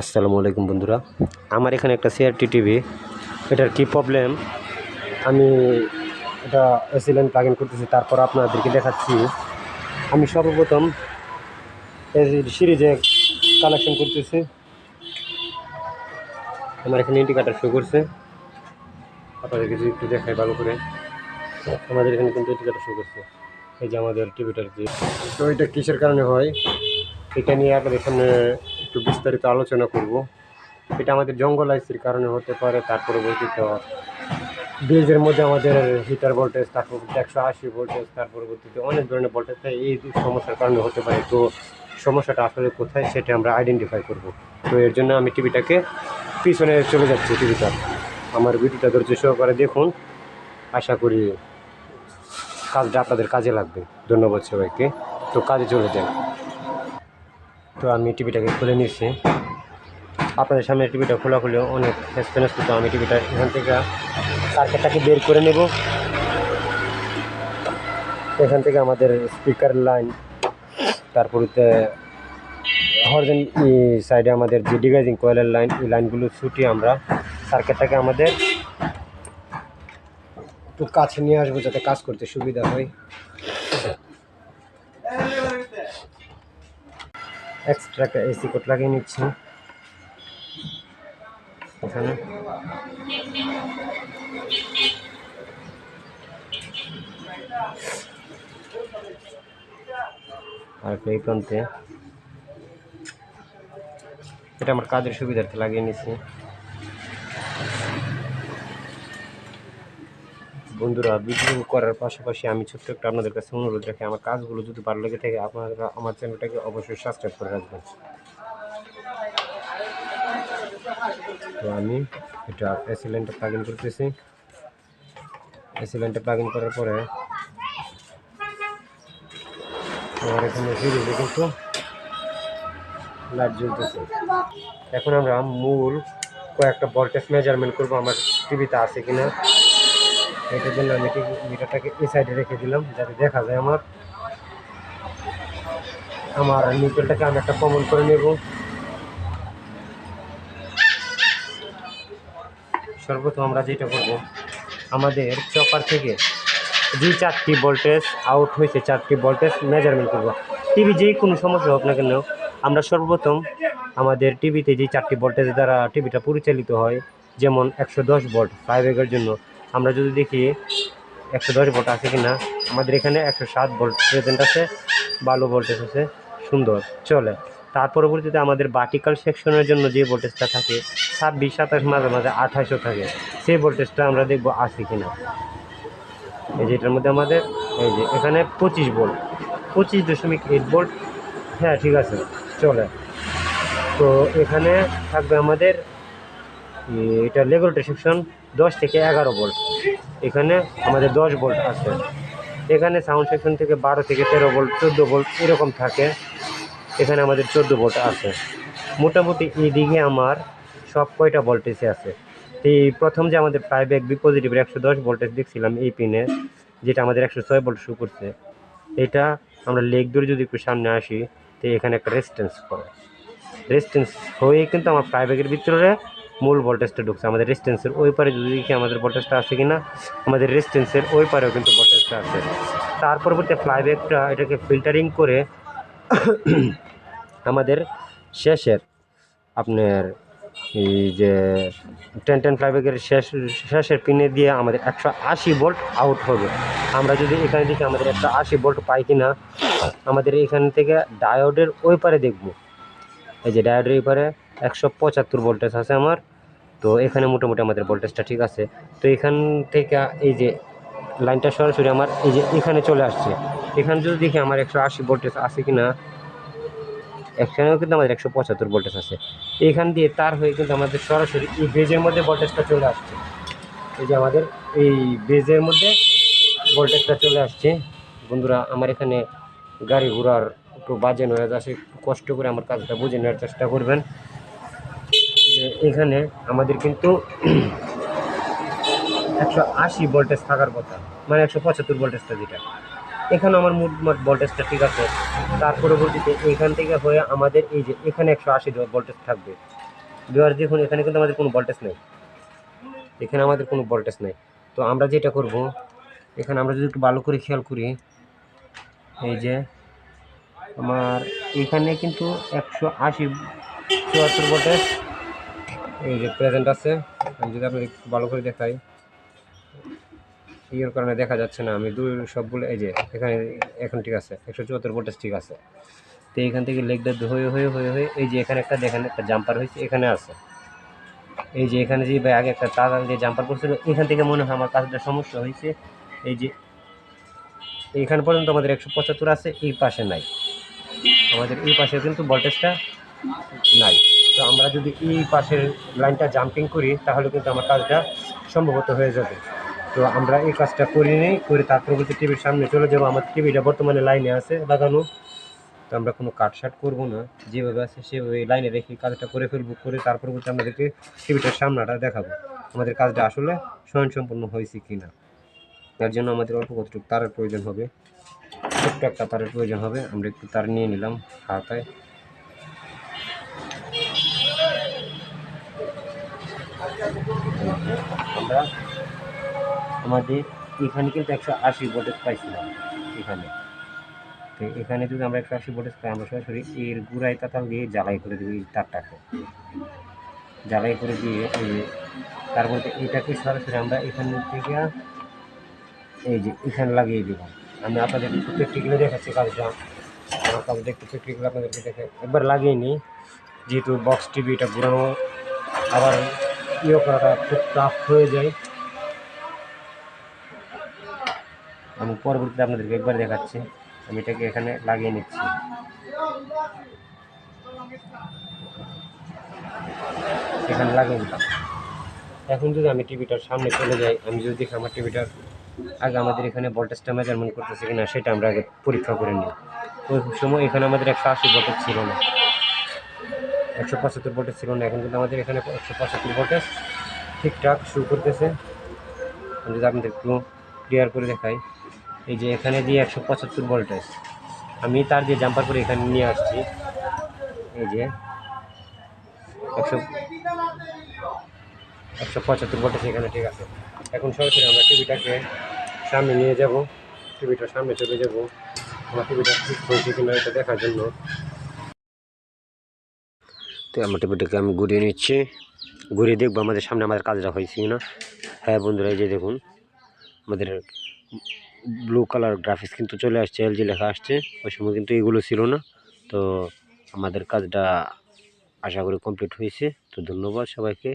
আসসালামু আলাইকুম বন্ধুরা। আমার এখানে একটা সিআরটি টিভি এটার কি প্রবলেম আমি এটা এসিলেন প্লাগ ইন করতেছি, তারপর আপনাদেরকে দেখাচ্ছি। আমি সর্বপ্রথম সিরিজে কানেকশন করতেছি। আমার এখানে ইন্ডিকেটার শো করছে। আপনাদেরকে যদি একটু দেখাই ভালো করে। আমাদের এখানে কিন্তু ইন্ডিকেটার শো করছে। এই যে আমাদের টিভিটার যে তো এটা কিসের কারণে হয়? এটা নিয়ে আবার সামনে একটু বিস্তারিত আলোচনা করব। এটা আমাদের জঙ্গল আইসির কারণে হতে পারে তার পরবর্তীতে ব্রিজের মধ্যে আমাদের হিটার ভোল্টেজ তার একশো আশি ভোল্টেজ তার পরবর্তীতে অনেক ধরনের ভোল্টেজ। এই সমস্যার কারণে হতে পারে। তো সমস্যাটা আসলে কোথায় সেটা আমরা আইডেন্টিফাই করব। তো এর জন্য আমি টিভিটাকে পিছনে চলে যাচ্ছি টিভিটা। আমার ভিডিওটা ধৈর্য সহকারে দেখুন। আশা করি কাজটা আপনাদের কাজে লাগবে। ধন্যবাদ সবাইকে। তো কাজে চলে যান তো আমি টিভিটাকে খুলে নিচ্ছি আপনাদের সামনে টিভিটা খোলা খুলে অনেক এক্সপিরিয়েন্স তো আমি টিভিটা এখান থেকে সার্কেটটাকে বের করে নেব। এখান থেকে আমাদের স্পিকার লাইন তারপরেতে হরজেন সাইডে আমাদের যে ডিভাইজিং কয়েলের লাইন এই লাইনগুলো ছুটিয়ে আমরা সার্কেটটাকে আমাদের একটু কাছে নিয়ে আসব যাতে কাজ করতে সুবিধা হয়। এক্সট্রা একটা এসি কোড লাগিয়ে নিচ্ছি। এখানে। আর এই প্রান্তে। এটা আমার কাজের সুবিধার্থে লাগিয়ে নিচ্ছি। বন্ধুরা ভিডিও করার পাশাপাশি আমি ছোট্ট একটা আপনাদের কাছে অনুরোধ রাখি, আমার কাজগুলো যদি ভালো লেগে থাকে, আপনারা আমার চ্যানেলটাকে অবশ্যই সাবস্ক্রাইব করে রাখবেন। তো আমি এটা এসি লাইনটা প্লাগ ইন করতেছি। এসি লাইনটা প্লাগ ইন করার পরে আমার এখানে সিরিজে কিন্তু লাইট জ্বলতেছে। এখন আমরা মূল কয়েকটা ভোল্টেজ মেজারমেন্ট করব, আমার টিভিতে আছে কিনা। এটার জন্য আমি মিটারটাকে এই সাইডে রেখে দিলাম, যাতে দেখা যায় আমার আমার নিউট্রালটাকে আমি একটা কমন করে নেব। সর্বপ্রথম আমরা যেটা করব, আমাদের চপার থেকে যে চারটি ভোল্টেজ আউট হয়েছে, চারটি ভোল্টেজ মেজারমেন্ট করব। টিভি যে কোনো সমস্যা হোক না কেন, আমরা সর্বপ্রথম আমাদের টিভিতে যে চারটি ভোল্টেজ দ্বারা টিভিটা পরিচালিত হয়, যেমন একশো দশ ভোল্ট ফাইভ এগের জন্য আমরা যদি দেখি একশো দশ ভোল্ট আছে কি না আমাদের এখানে একশো সাত ভোল্ট প্রেজেন্ট আছে ভালো ভোল্টেজ আছে, সুন্দর, চলে। তার পরবর্তীতে আমাদের বাটিকাল সেকশনের জন্য যে ভোল্টেজটা থাকে, ছাব্বিশ, সাতাশ, মাঝে মাঝে আঠাশও থাকে, সেই ভোল্টেজটা আমরা দেখব আছে কি না এই যে এটার মধ্যে আমাদের, এই যে এখানে পঁচিশ ভোল্ট, পঁচিশ দশমিক এইট ভোল্ট হ্যাঁ ঠিক আছে, চলে। তো এখানে থাকবে আমাদের এটা লেগুলেটর সেকশন দশ থেকে এগারো ভোল্ট এখানে আমাদের দশ ভোল্ট আছে। এখানে সাউন্ড সেকশন থেকে বারো থেকে তেরো ভোল্ট চোদ্দ ভোল্ট এরকম থাকে। এখানে আমাদের চোদ্দ ভোল্ট আছে। মোটামুটি এইদিকে আমার সব কয়টা ভোল্টেজে আছে? এই প্রথম যে আমাদের ফাইভ এক বি পজিটিভের একশো দশ ভোল্টেজ দেখছিলাম এই পিনে যেটা আমাদের একশো ছয় ভোল্ট শু করছে। এটা আমরা লেগ ধরে যদি একটু সামনে আসি, তো এখানে একটা রেজিস্ট্যান্স করে। রেজিস্ট্যান্স হয়ে কিন্তু আমার ফ্লাইব্যাগের ভিতরে মূল ভোল্টেজটা ঢুকছে, আমাদের রেজিস্ট্যান্সের ওই পারে যদি দেখি আমাদের ভোল্টেজটা আছে কি না আমাদের রেজিস্ট্যান্সের ওই পারেও কিন্তু ভোল্টেজটা আছে। তার পরবর্তী ফ্লাইব্যাগটা এটাকে ফিল্টারিং করে আমাদের শেষের আপনার এই যে টেন টেন ফ্লাইব্যাগের শেষ, শেষের পিনে দিয়ে আমাদের একশো আশি ভোল্ট আউট হবে। আমরা যদি এখানে দেখি আমাদের একশো আশি ভোল্ট পাই কি না আমাদের এখান থেকে ডায়োডের ওই পারে দেখব। এই যে ডায়োডের এই পারে একশো পঁচাত্তর ভোল্টেজ আছে আমার। তো এখানে মোটামুটি আমাদের ভোল্টেজটা ঠিক আছে। তো এখান থেকে এই যে লাইনটা সরাসরি আমার এই যে এখানে চলে আসছে। এখানে যদি দেখি আমার একশো আশি ভোল্টেজ আছে কি না এখানেও কিন্তু আমাদের একশো পঁচাত্তর ভোল্টেজ আছে। এখান দিয়ে তার হয়ে কিন্তু আমাদের সরাসরি এই বেজের মধ্যে ভোল্টেজটা চলে আসছে। এই যে আমাদের এই বেজের মধ্যে ভোল্টেজটা চলে আসছে। বন্ধুরা, আমার এখানে গাড়ি ঘোড়ার একটু বাজে আসে একটু কষ্ট করে আমার কাজটা বুঝে নেওয়ার চেষ্টা করবেন। এখানে আমাদের কিন্তু একশো আশি ভোল্টেজ থাকার কথা। মানে একশো পঁচাত্তর ভোল্টেজটা যেটা। এখানে আমার মোট মোট ভোল্টেজটা ঠিক আছে। তার পরবর্তীতে এখান থেকে হয়ে আমাদের এই যে এখানে একশো আশি ভোল্টেজ থাকবে। বিহার দেখুন, এখানে কিন্তু আমাদের কোনো ভোল্টেজ নেই। এখানে আমাদের কোনো ভোল্টেজ নেই। তো আমরা যেটা করব, এখানে আমরা যদি একটু ভালো করে খেয়াল করি, এই যে আমার এখানে কিন্তু একশো আশি চুয়াত্তর ভোল্টেজ এই যে প্রেজেন্ট আছে, আমি যদি একটু ভালো করে দেখাই। ইয়ের কারণে দেখা যাচ্ছে না, আমি দুই সবগুলো, এই যে এখানে, এখন ঠিক আছে, একশো চুয়াত্তর ভোল্টেজ ঠিক আছে। তো এখান থেকে লেগটা হয়ে হয়ে হয়ে হয়ে, এই যে এখানে একটা, দেখেন, একটা জাম্পার হয়েছে, এখানে আছে। এই যে এখানে যে ভাই আগে একটা তার দিয়ে জাম্পার করছিল, এখান থেকে মনে হয় আমার কাজটা সমস্যা হয়েছে। এই যে এইখান পর্যন্ত আমাদের একশো পঁচাত্তর আছে, এই পাশে নাই। আমাদের এই পাশে কিন্তু ভোল্টেজটা নাই। তো আমরা যদি এই পাশের লাইনটা জাম্পিং করি, তাহলে কিন্তু আমার কাজটা সম্ভবত হয়ে যাবে। তো আমরা এই কাজটা করি নিই, করে তারপর বলতে টিভির সামনে চলে যাব। আমার টিভিটা বর্তমানে লাইনে আছে লাগানো তো আমরা কোনো কাটসাট করব না। যেভাবে আছে, সেভাবে লাইনে রেখে কাজটা করে ফেলব, করে তারপর বলতে আমাদেরকে টিভিটার সামনাটা দেখাবো। আমাদের কাজটা আসলে স্বয়ংসম্পূর্ণ হয়েছে কি না তার জন্য আমাদের অল্প কতটুকু তারের প্রয়োজন হবে? ছোট্ট একটা তারের প্রয়োজন হবে। আমরা একটু তার নিয়ে নিলাম হাতায়। আমরা আমাদের এখানে কিন্তু একশো আশি ভোল্টেজ পাইছিলাম, এখানে। তো এখানে যদি আমরা একশো আশি ভোল্টেজ পাই, আমরা সরাসরি এর গুড়াই তাতাল দিয়ে জ্বালাই করে দেবো এই তারটাকে। জ্বালাই করে দিয়ে এই যে তারপরে এটাকে সরাসরি আমরা এখান থেকে এই যে এখানে লাগিয়ে দিলাম আমি আপনাদের একটু প্র্যাকটিক্যালি দেখাচ্ছি কাজটা আমার কাজটা একটু প্র্যাকটিক্যালি আপনাদেরকে দেখে একবার লাগিয়ে নিই। যেহেতু বক্স টিভি এটা ঘুরানো আবার ইয়ে করাটা খুব টাফ হয়ে যায়। আমি পরবর্তীতে আপনাদেরকে একবার দেখাচ্ছি। আমি এটাকে এখানে লাগিয়ে নিচ্ছি। এখানে লাগিয়ে দিলাম। এখন যদি আমি টিভিটার সামনে চলে যাই, আমি যদি দেখি আমার টিভিটার আগে আমাদের এখানে ভোল্টেজটা মেজারমেন্ট করতেছে কিনা, সেটা আমরা আগে পরীক্ষা করে নিই। ওই সময় এখানে আমাদের একশো আশি ভোল্টেজ ছিল না। একশো পঁচাত্তর ভোল্টেজ ছিল না। এখন কিন্তু আমাদের এখানে একশো পঁচাত্তর ভোল্টেজ ঠিকঠাক শুরু করতেছে। আমি যদি আপনাদের একটু ক্লিয়ার করে দেখাই, এই যে এখানে দিয়ে একশো পঁচাত্তর ভোল্টেজ, আমি তার দিয়ে জাম্পার করে এখানে নিয়ে আসছি, এই যে একশো একশো পঁচাত্তর ভোল্টেজ এখানে ঠিক আছে। এখন সরাসরি আমরা টিভিটাকে সামনে নিয়ে যাব। টিভিটার সামনে চলে যাব। আমার টিভিটা ঠিক হয়েছে কিনা এটা দেখার জন্য। তো আমার টিভিটাকে আমি ঘুরিয়ে নিচ্ছি। ঘুরিয়ে দেখব আমাদের সামনে আমাদের কাজটা হয়েছে কিনা। হ্যাঁ বন্ধুরা, এই যে দেখুন, আমাদের ব্লু কালার গ্রাফিক্স কিন্তু চলে আসছে এলজি লেখা আসছে। ওই সময় কিন্তু এগুলো ছিল না। তো আমাদের কাজটা আশা করি কমপ্লিট হয়েছে। তো ধন্যবাদ সবাইকে।